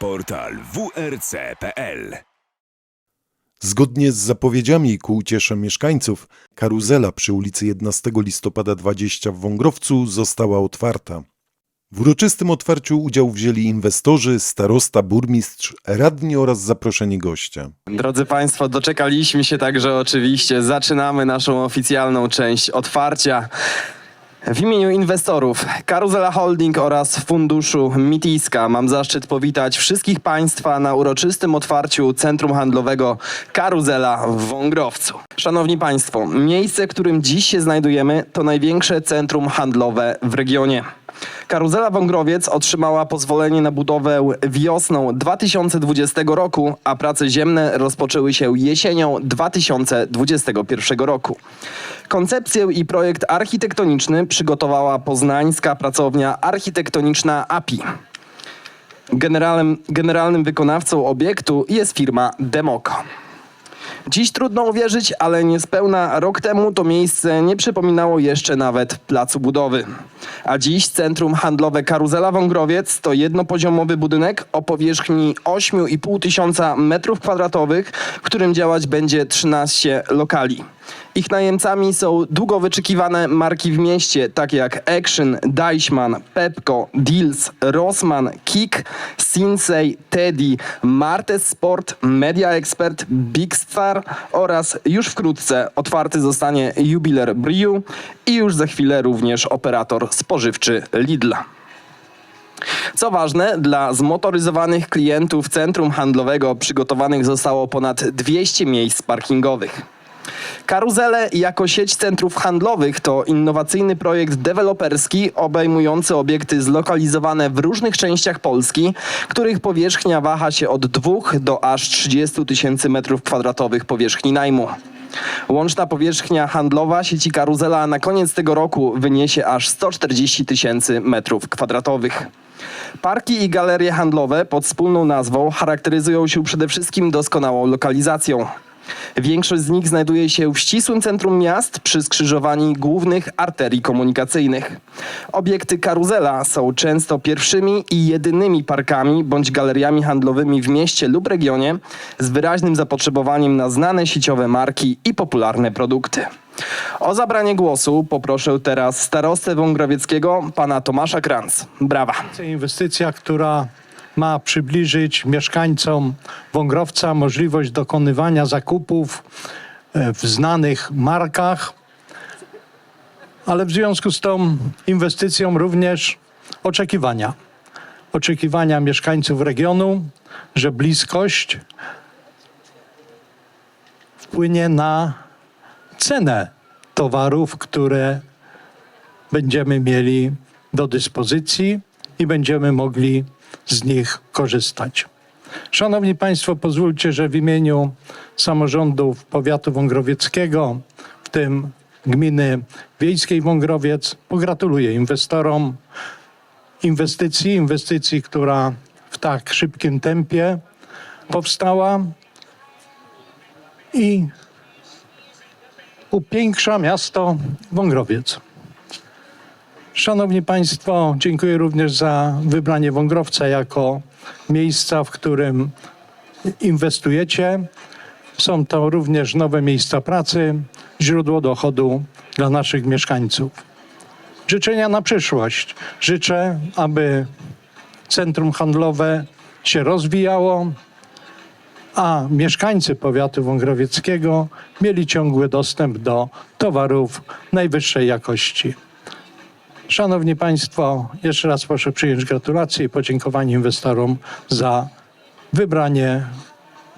Portal wrc.pl Zgodnie z zapowiedziami i ku uciesze mieszkańców, karuzela przy ulicy 11 listopada 20 w Wągrowcu została otwarta. W uroczystym otwarciu udział wzięli inwestorzy, starosta, burmistrz, radni oraz zaproszeni goście. Drodzy Państwo, doczekaliśmy się także oczywiście. Zaczynamy naszą oficjalną część otwarcia. W imieniu inwestorów Karuzela Holding oraz Funduszu Mitiska mam zaszczyt powitać wszystkich Państwa na uroczystym otwarciu Centrum Handlowego Karuzela w Wągrowcu. Szanowni Państwo, miejsce, w którym dziś się znajdujemy, to największe centrum handlowe w regionie. Karuzela Wągrowiec otrzymała pozwolenie na budowę wiosną 2020 roku, a prace ziemne rozpoczęły się jesienią 2021 roku. Koncepcję i projekt architektoniczny przygotowała poznańska pracownia architektoniczna API. Generalnym, wykonawcą obiektu jest firma Demoko. Dziś trudno uwierzyć, ale niespełna rok temu to miejsce nie przypominało jeszcze nawet placu budowy. A dziś centrum handlowe Karuzela Wągrowiec to jednopoziomowy budynek o powierzchni 8,5 tysiąca metrów kwadratowych, w którym działać będzie 13 lokali. Ich najemcami są długo wyczekiwane marki w mieście, takie jak Action, Deichmann, Pepco, Deals, Rossmann, Kik, Sinsei, Teddy, Martes Sport, Media Expert, Big Star oraz już wkrótce otwarty zostanie jubiler Briu i już za chwilę również operator spożywczy Lidl. Co ważne, dla zmotoryzowanych klientów centrum handlowego przygotowanych zostało ponad 200 miejsc parkingowych. Karuzele jako sieć centrów handlowych to innowacyjny projekt deweloperski obejmujący obiekty zlokalizowane w różnych częściach Polski, których powierzchnia waha się od 2 do aż 30 tysięcy metrów kwadratowych powierzchni najmu. Łączna powierzchnia handlowa sieci Karuzela na koniec tego roku wyniesie aż 140 tysięcy metrów kwadratowych. Parki i galerie handlowe pod wspólną nazwą charakteryzują się przede wszystkim doskonałą lokalizacją. Większość z nich znajduje się w ścisłym centrum miast przy skrzyżowaniu głównych arterii komunikacyjnych. Obiekty karuzela są często pierwszymi i jedynymi parkami bądź galeriami handlowymi w mieście lub regionie z wyraźnym zapotrzebowaniem na znane sieciowe marki i popularne produkty. O zabranie głosu poproszę teraz starostę Wągrowieckiego, pana Tomasza Kranz. Brawa. Inwestycja, która ma przybliżyć mieszkańcom Wągrowca możliwość dokonywania zakupów e, w znanych markach, ale w związku z tą inwestycją również oczekiwania. Oczekiwania mieszkańców regionu, że bliskość wpłynie na cenę towarów, które będziemy mieli do dyspozycji i będziemy mogli z nich korzystać. Szanowni Państwo, pozwólcie, że w imieniu samorządów powiatu wągrowieckiego, w tym gminy wiejskiej Wągrowiec, pogratuluję inwestorom inwestycji, inwestycji, która w tak szybkim tempie powstała i upiększa miasto Wągrowiec. Szanowni Państwo, dziękuję również za wybranie Wągrowca jako miejsca, w którym inwestujecie. Są to również nowe miejsca pracy, źródło dochodu dla naszych mieszkańców. Życzenia na przyszłość. Życzę, aby centrum handlowe się rozwijało, a mieszkańcy powiatu wągrowieckiego mieli ciągły dostęp do towarów najwyższej jakości. Szanowni Państwo, jeszcze raz proszę przyjąć gratulacje i podziękowanie inwestorom za wybranie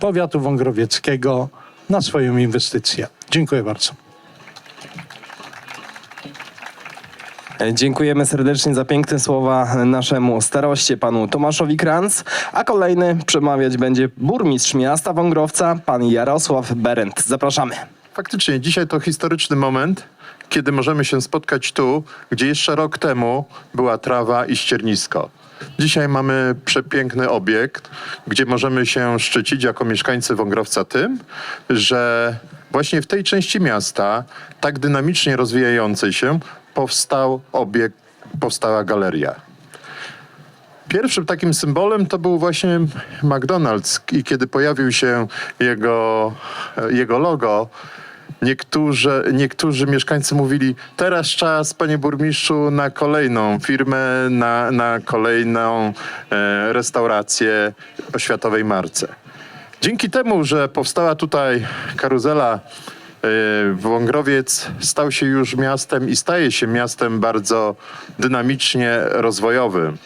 powiatu wągrowieckiego na swoją inwestycję. Dziękuję bardzo. Dziękujemy serdecznie za piękne słowa naszemu staroście, panu Tomaszowi Kranz, a kolejny przemawiać będzie burmistrz miasta Wągrowca, pan Jarosław Berendt. Zapraszamy. Faktycznie, dzisiaj to historyczny moment, kiedy możemy się spotkać tu, gdzie jeszcze rok temu była trawa i ściernisko. Dzisiaj mamy przepiękny obiekt, gdzie możemy się szczycić jako mieszkańcy Wągrowca tym, że właśnie w tej części miasta, tak dynamicznie rozwijającej się, powstał obiekt, powstała galeria. Pierwszym takim symbolem to był właśnie McDonald's i kiedy pojawił się jego, jego logo, niektórzy, niektórzy mieszkańcy mówili, teraz czas, panie burmistrzu, na kolejną firmę, na, na kolejną e, restaurację o światowej marce. Dzięki temu, że powstała tutaj karuzela, e, Wągrowiec stał się już miastem i staje się miastem bardzo dynamicznie rozwojowym.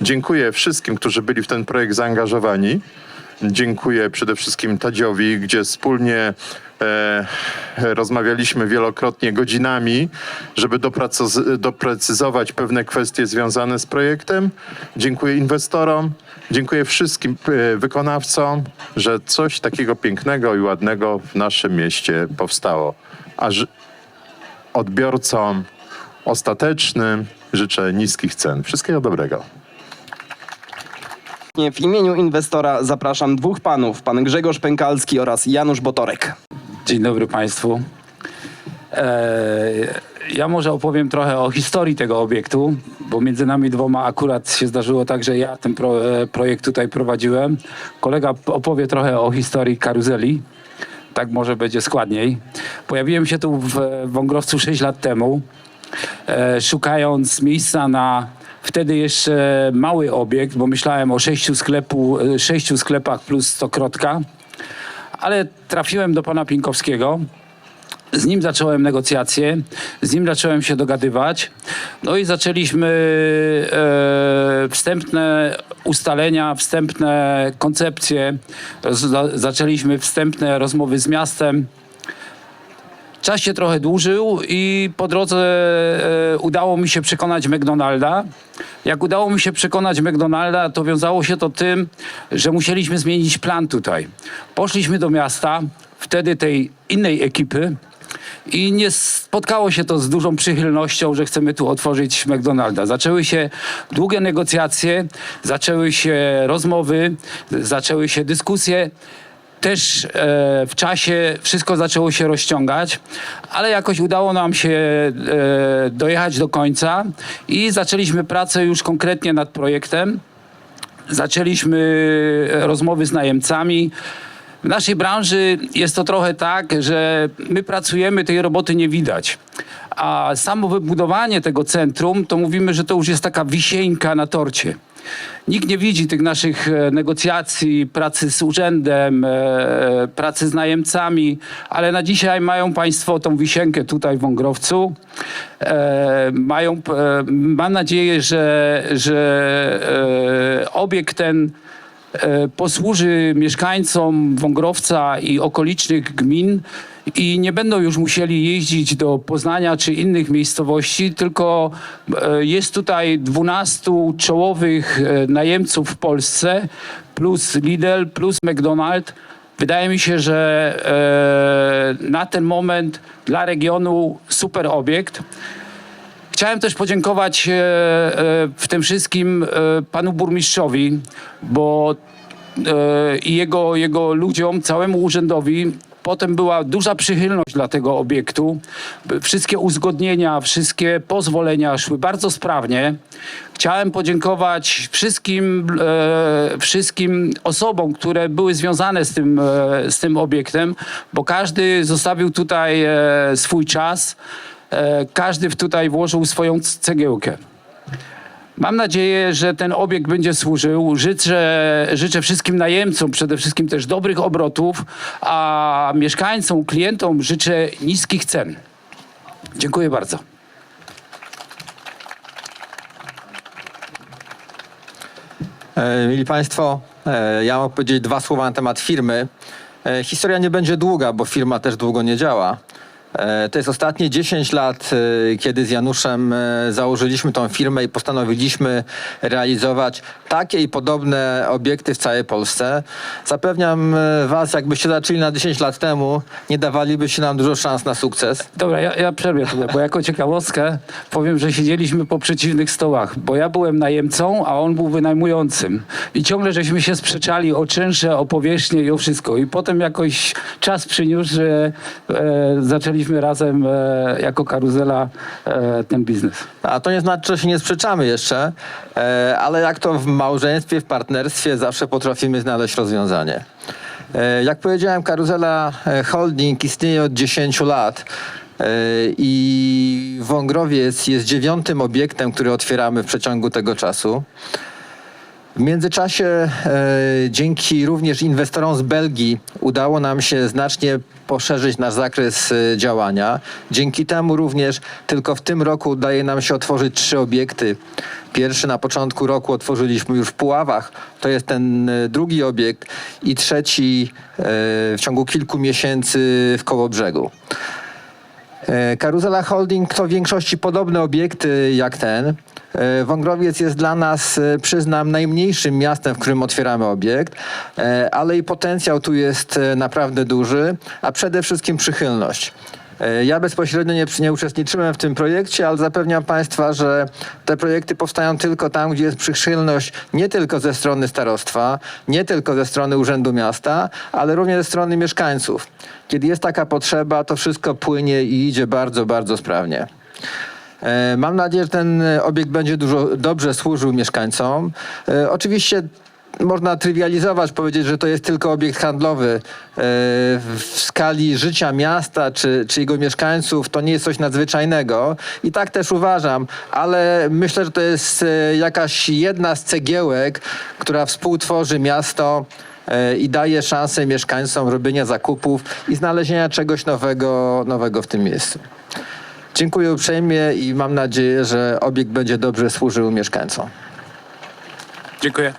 Dziękuję wszystkim, którzy byli w ten projekt zaangażowani. Dziękuję przede wszystkim Tadziowi, gdzie wspólnie rozmawialiśmy wielokrotnie godzinami, żeby doprecyzować pewne kwestie związane z projektem. Dziękuję inwestorom, dziękuję wszystkim e, wykonawcom, że coś takiego pięknego i ładnego w naszym mieście powstało. A odbiorcom ostatecznym życzę niskich cen. Wszystkiego dobrego. W imieniu inwestora zapraszam dwóch panów, pan Grzegorz Pękalski oraz Janusz Botorek. Dzień dobry Państwu. E, Ja może opowiem trochę o historii tego obiektu, bo między nami dwoma akurat się zdarzyło tak, że ja ten pro, e, projekt tutaj prowadziłem. Kolega opowie trochę o historii karuzeli. Tak może będzie składniej. Pojawiłem się tu w Wągrowcu 6 lat temu, e, szukając miejsca na wtedy jeszcze mały obiekt, bo myślałem o sześciu, sklepu, sześciu sklepach plus stokrotka, ale trafiłem do pana Pinkowskiego. Z nim zacząłem negocjacje, z nim zacząłem się dogadywać. No i zaczęliśmy e, wstępne ustalenia, wstępne koncepcje, zaczęliśmy wstępne rozmowy z miastem. Czas się trochę dłużył i po drodze e, udało mi się przekonać McDonalda. Jak udało mi się przekonać McDonalda, to wiązało się to tym, że musieliśmy zmienić plan tutaj. Poszliśmy do miasta, wtedy tej innej ekipy, i nie spotkało się to z dużą przychylnością, że chcemy tu otworzyć McDonalda. Zaczęły się długie negocjacje, zaczęły się rozmowy, zaczęły się dyskusje też e, w czasie wszystko zaczęło się rozciągać, ale jakoś udało nam się e, dojechać do końca i zaczęliśmy pracę już konkretnie nad projektem. Zaczęliśmy e, rozmowy z najemcami. W naszej branży jest to trochę tak, że my pracujemy, tej roboty nie widać. A samo wybudowanie tego centrum, to mówimy, że to już jest taka wisieńka na torcie. Nikt nie widzi tych naszych e, negocjacji, pracy z urzędem, e, pracy z najemcami, ale na dzisiaj mają Państwo tą wisienkę tutaj w Wągrowcu. E, mają, mam nadzieję, że, że obiekt ten posłuży mieszkańcom Wągrowca i okolicznych gmin i nie będą już musieli jeździć do Poznania czy innych miejscowości, tylko e, jest tutaj 12 czołowych e, najemców w Polsce, plus Lidl, plus McDonald's. Wydaje mi się, że e, na ten moment dla regionu super obiekt. Chciałem też podziękować w tym wszystkim panu burmistrzowi, bo i jego, jego ludziom, całemu urzędowi. Potem była duża przychylność dla tego obiektu. Wszystkie uzgodnienia, wszystkie pozwolenia szły bardzo sprawnie. Chciałem podziękować wszystkim, e, wszystkim osobom, które były związane z tym, e, z tym obiektem, bo każdy zostawił tutaj e, swój czas. E, każdy tutaj włożył swoją cegiełkę. Mam nadzieję, że ten obiekt będzie służył. Życzę, życzę wszystkim najemcom przede wszystkim też dobrych obrotów, a mieszkańcom, klientom życzę niskich cen. Dziękuję bardzo. E, Mili Państwo, e, ja mam powiedzieć dwa słowa na temat firmy. E, Historia nie będzie długa, bo firma też długo nie działa. E, To jest ostatnie 10 lat, e, kiedy z Januszem e, założyliśmy tą firmę i postanowiliśmy realizować takie i podobne obiekty w całej Polsce. Zapewniam Was, jakbyście zaczęli na 10 lat temu, nie dawalibyście nam dużo szans na sukces. Dobra, ja, ja przerwię tutaj, bo jako ciekawostkę powiem, że siedzieliśmy po przeciwnych stołach, bo ja byłem najemcą, a on był wynajmującym. I ciągle żeśmy się sprzeczali o czynsze, o powierzchnię i o wszystko. I potem jakoś czas przyniósł, że e, zaczęliśmy prowadziliśmy razem e, jako karuzela e, ten biznes. A to nie znaczy, że się nie sprzeczamy jeszcze, e, ale jak to w małżeństwie, w partnerstwie zawsze potrafimy znaleźć rozwiązanie. E, Jak powiedziałem, Karuzela e, Holding istnieje od 10 lat e, i Wągrowiec jest dziewiątym obiektem, który otwieramy w przeciągu tego czasu. W międzyczasie e, dzięki również inwestorom z Belgii udało nam się znacznie poszerzyć nasz zakres e, działania. Dzięki temu również tylko w tym roku udaje nam się otworzyć trzy obiekty. Pierwszy na początku roku otworzyliśmy już w Puławach, to jest ten e, drugi obiekt i trzeci e, w ciągu kilku miesięcy w Kołobrzegu. E, Karuzela Holding to w większości podobne obiekty jak ten. E, Wągrowiec jest dla nas, e, przyznam, najmniejszym miastem, w którym otwieramy obiekt, e, ale i potencjał tu jest naprawdę duży, a przede wszystkim przychylność. Ja bezpośrednio nie, nie uczestniczyłem w tym projekcie, ale zapewniam Państwa, że te projekty powstają tylko tam, gdzie jest przychylność nie tylko ze strony starostwa, nie tylko ze strony Urzędu Miasta, ale również ze strony mieszkańców. Kiedy jest taka potrzeba, to wszystko płynie i idzie bardzo, bardzo sprawnie. E, Mam nadzieję, że ten obiekt będzie dużo dobrze służył mieszkańcom. E, Oczywiście można trywializować, powiedzieć, że to jest tylko obiekt handlowy. E, W skali życia miasta czy, czy jego mieszkańców to nie jest coś nadzwyczajnego. I tak też uważam, ale myślę, że to jest jakaś jedna z cegiełek, która współtworzy miasto i daje szansę mieszkańcom robienia zakupów i znalezienia czegoś nowego, nowego w tym miejscu. Dziękuję uprzejmie i mam nadzieję, że obiekt będzie dobrze służył mieszkańcom. Dziękuję.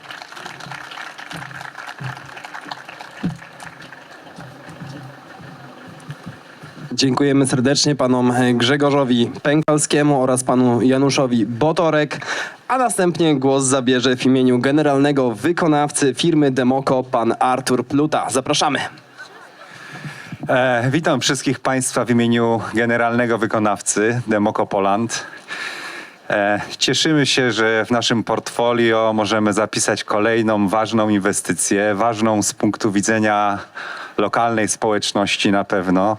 Dziękujemy serdecznie panom Grzegorzowi Pękalskiemu oraz panu Januszowi Botorek. A następnie głos zabierze w imieniu generalnego wykonawcy firmy Demoko pan Artur Pluta. Zapraszamy. E, witam wszystkich Państwa w imieniu generalnego wykonawcy Demoko Poland. E, cieszymy się, że w naszym portfolio możemy zapisać kolejną ważną inwestycję, ważną z punktu widzenia lokalnej społeczności na pewno.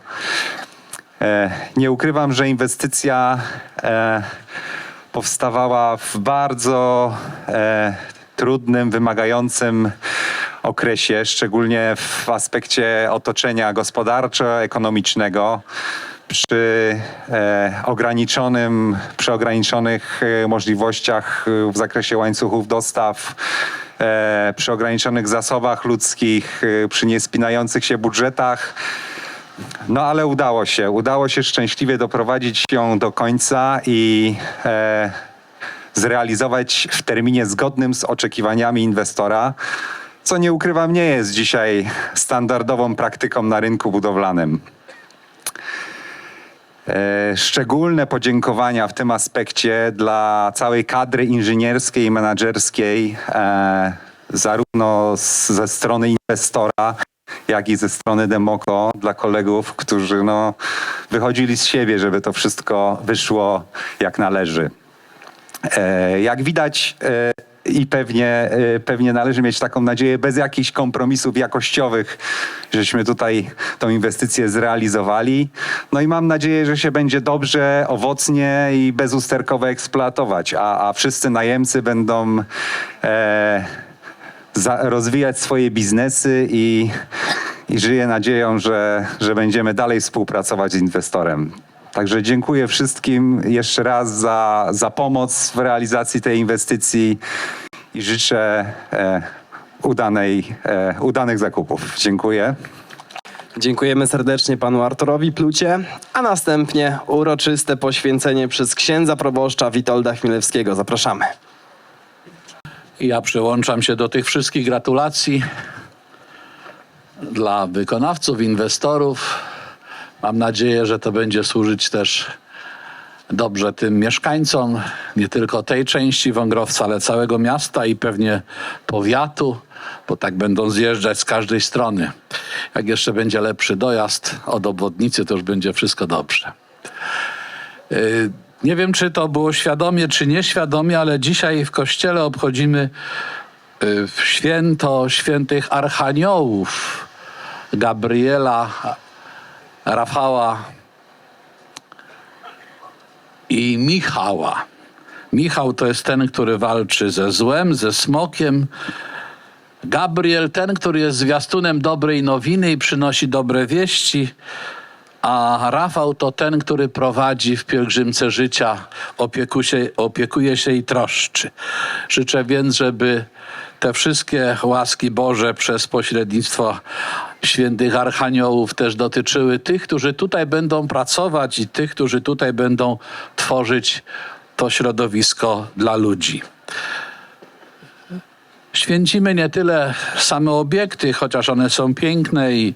E, nie ukrywam, że inwestycja e, powstawała w bardzo e, trudnym, wymagającym okresie, szczególnie w aspekcie otoczenia gospodarczo-ekonomicznego. Przy e, ograniczonym, przy ograniczonych e, możliwościach e, w zakresie łańcuchów dostaw, e, przy ograniczonych zasobach ludzkich, e, przy niespinających się budżetach, no ale udało się. Udało się szczęśliwie doprowadzić ją do końca i e, zrealizować w terminie zgodnym z oczekiwaniami inwestora, co nie ukrywam, nie jest dzisiaj standardową praktyką na rynku budowlanym. E, Szczególne podziękowania w tym aspekcie dla całej kadry inżynierskiej i menedżerskiej, e, zarówno ze strony inwestora, jak i ze strony Demoko, dla kolegów, którzy no, wychodzili z siebie, żeby to wszystko wyszło jak należy. E, Jak widać i pewnie, e, pewnie należy mieć taką nadzieję, bez jakichś kompromisów jakościowych, żeśmy tutaj tą inwestycję zrealizowali. No i mam nadzieję, że się będzie dobrze, owocnie i bezusterkowo eksploatować, a, a wszyscy najemcy będą e, za, rozwijać swoje biznesy i, i żyję nadzieją, że, że będziemy dalej współpracować z inwestorem. Także dziękuję wszystkim jeszcze raz za, za pomoc w realizacji tej inwestycji i życzę e, udanej, e, udanych zakupów. Dziękuję. Dziękujemy serdecznie panu Arturowi Plucie, a następnie uroczyste poświęcenie przez księdza proboszcza Witolda Chmielewskiego. Zapraszamy. Ja przyłączam się do tych wszystkich gratulacji dla wykonawców, inwestorów. Mam nadzieję, że to będzie służyć też dobrze tym mieszkańcom, nie tylko tej części Wągrowca, ale całego miasta i pewnie powiatu, bo tak będą zjeżdżać z każdej strony. Jak jeszcze będzie lepszy dojazd od obwodnicy, to już będzie wszystko dobrze. Y, Nie wiem, czy to było świadomie, czy nieświadomie, ale dzisiaj w kościele obchodzimy y, święto świętych archaniołów Gabriela, Rafała i Michała. Michał to jest ten, który walczy ze złem, ze smokiem. Gabriel, ten, który jest zwiastunem dobrej nowiny i przynosi dobre wieści. A Rafał to ten, który prowadzi w pielgrzymce życia, opiekuje się i troszczy. Życzę więc, żeby te wszystkie łaski Boże przez pośrednictwo świętych archaniołów też dotyczyły tych, którzy tutaj będą pracować i tych, którzy tutaj będą tworzyć to środowisko dla ludzi. Święcimy nie tyle same obiekty, chociaż one są piękne i,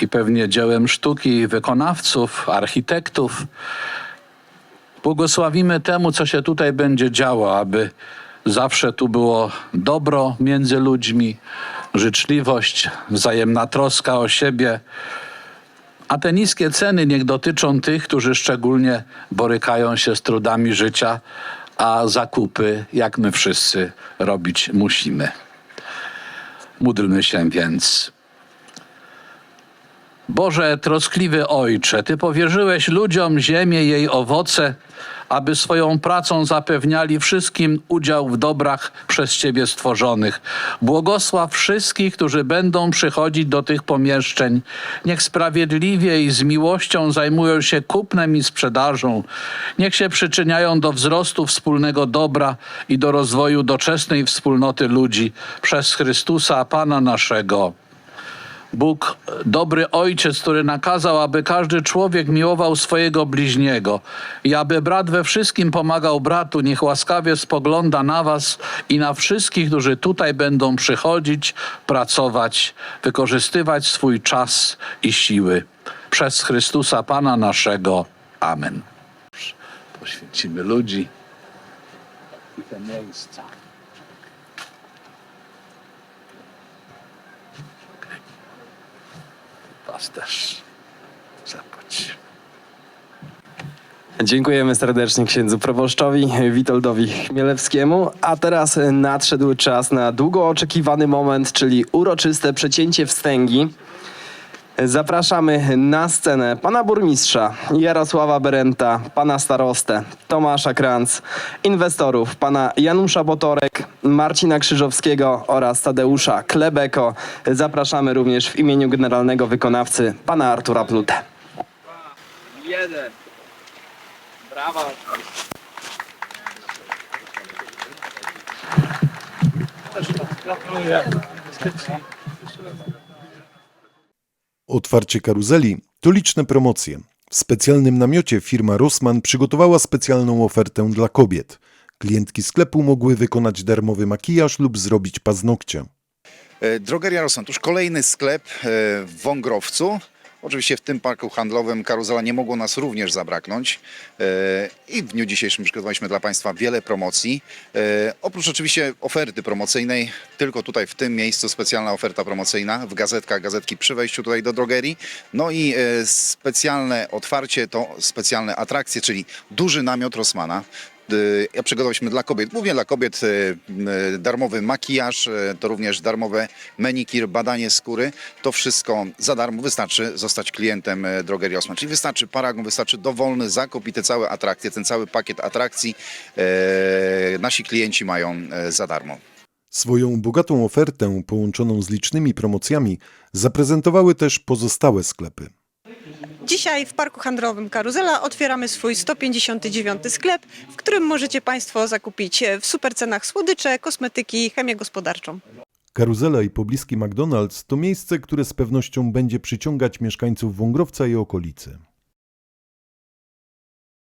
i pewnie dziełem sztuki wykonawców, architektów. Błogosławimy temu, co się tutaj będzie działo, aby zawsze tu było dobro między ludźmi, życzliwość, wzajemna troska o siebie. A te niskie ceny niech dotyczą tych, którzy szczególnie borykają się z trudami życia, a zakupy, jak my wszyscy, robić musimy. Módlmy się więc. Boże, troskliwy Ojcze, Ty powierzyłeś ludziom ziemię, jej owoce, aby swoją pracą zapewniali wszystkim udział w dobrach przez Ciebie stworzonych. Błogosław wszystkich, którzy będą przychodzić do tych pomieszczeń. Niech sprawiedliwie i z miłością zajmują się kupnem i sprzedażą. Niech się przyczyniają do wzrostu wspólnego dobra i do rozwoju doczesnej wspólnoty ludzi przez Chrystusa, Pana naszego. Bóg, dobry ojciec, który nakazał, aby każdy człowiek miłował swojego bliźniego i aby brat we wszystkim pomagał bratu, niech łaskawie spogląda na Was i na wszystkich, którzy tutaj będą przychodzić, pracować, wykorzystywać swój czas i siły. Przez Chrystusa Pana naszego. Amen. Poświęcimy ludzi i te miejsca. Was też zapłać. Dziękujemy serdecznie księdzu proboszczowi Witoldowi Chmielewskiemu. A teraz nadszedł czas na długo oczekiwany moment, czyli uroczyste przecięcie wstęgi. Zapraszamy na scenę pana burmistrza Jarosława Berenta, pana starostę Tomasza Kranc, inwestorów pana Janusza Botorek, Marcina Krzyżowskiego oraz Tadeusza Klebeko. Zapraszamy również w imieniu generalnego wykonawcy pana Artura Plutę. Otwarcie karuzeli to liczne promocje. W specjalnym namiocie firma Rossmann przygotowała specjalną ofertę dla kobiet. Klientki sklepu mogły wykonać darmowy makijaż lub zrobić paznokcie. E, Drogeria Rossmann, to już kolejny sklep e, w Wągrowcu. Oczywiście w tym parku handlowym Karuzela nie mogło nas również zabraknąć E, i w dniu dzisiejszym przygotowaliśmy dla Państwa wiele promocji. E, Oprócz oczywiście oferty promocyjnej, tylko tutaj w tym miejscu specjalna oferta promocyjna w gazetkach, gazetki przy wejściu tutaj do drogerii. No i e, specjalne otwarcie to specjalne atrakcje, czyli duży namiot Rossmana. Y, Ja przygotowaliśmy dla kobiet, głównie dla kobiet, y, y, darmowy makijaż, to również darmowe manikir, badanie skóry. To wszystko za darmo. Wystarczy zostać klientem drogerii Osman. Czyli wystarczy paragon, wystarczy dowolny zakup i te całe atrakcje, ten cały pakiet atrakcji nasi klienci mają za darmo. Swoją bogatą ofertę połączoną z licznymi promocjami zaprezentowały też pozostałe sklepy. Dzisiaj w Parku Handlowym Karuzela otwieramy swój 159 sklep, w którym możecie Państwo zakupić w super cenach słodycze, kosmetyki i chemię gospodarczą. Karuzela i pobliski McDonald's to miejsce, które z pewnością będzie przyciągać mieszkańców Wągrowca i okolicy.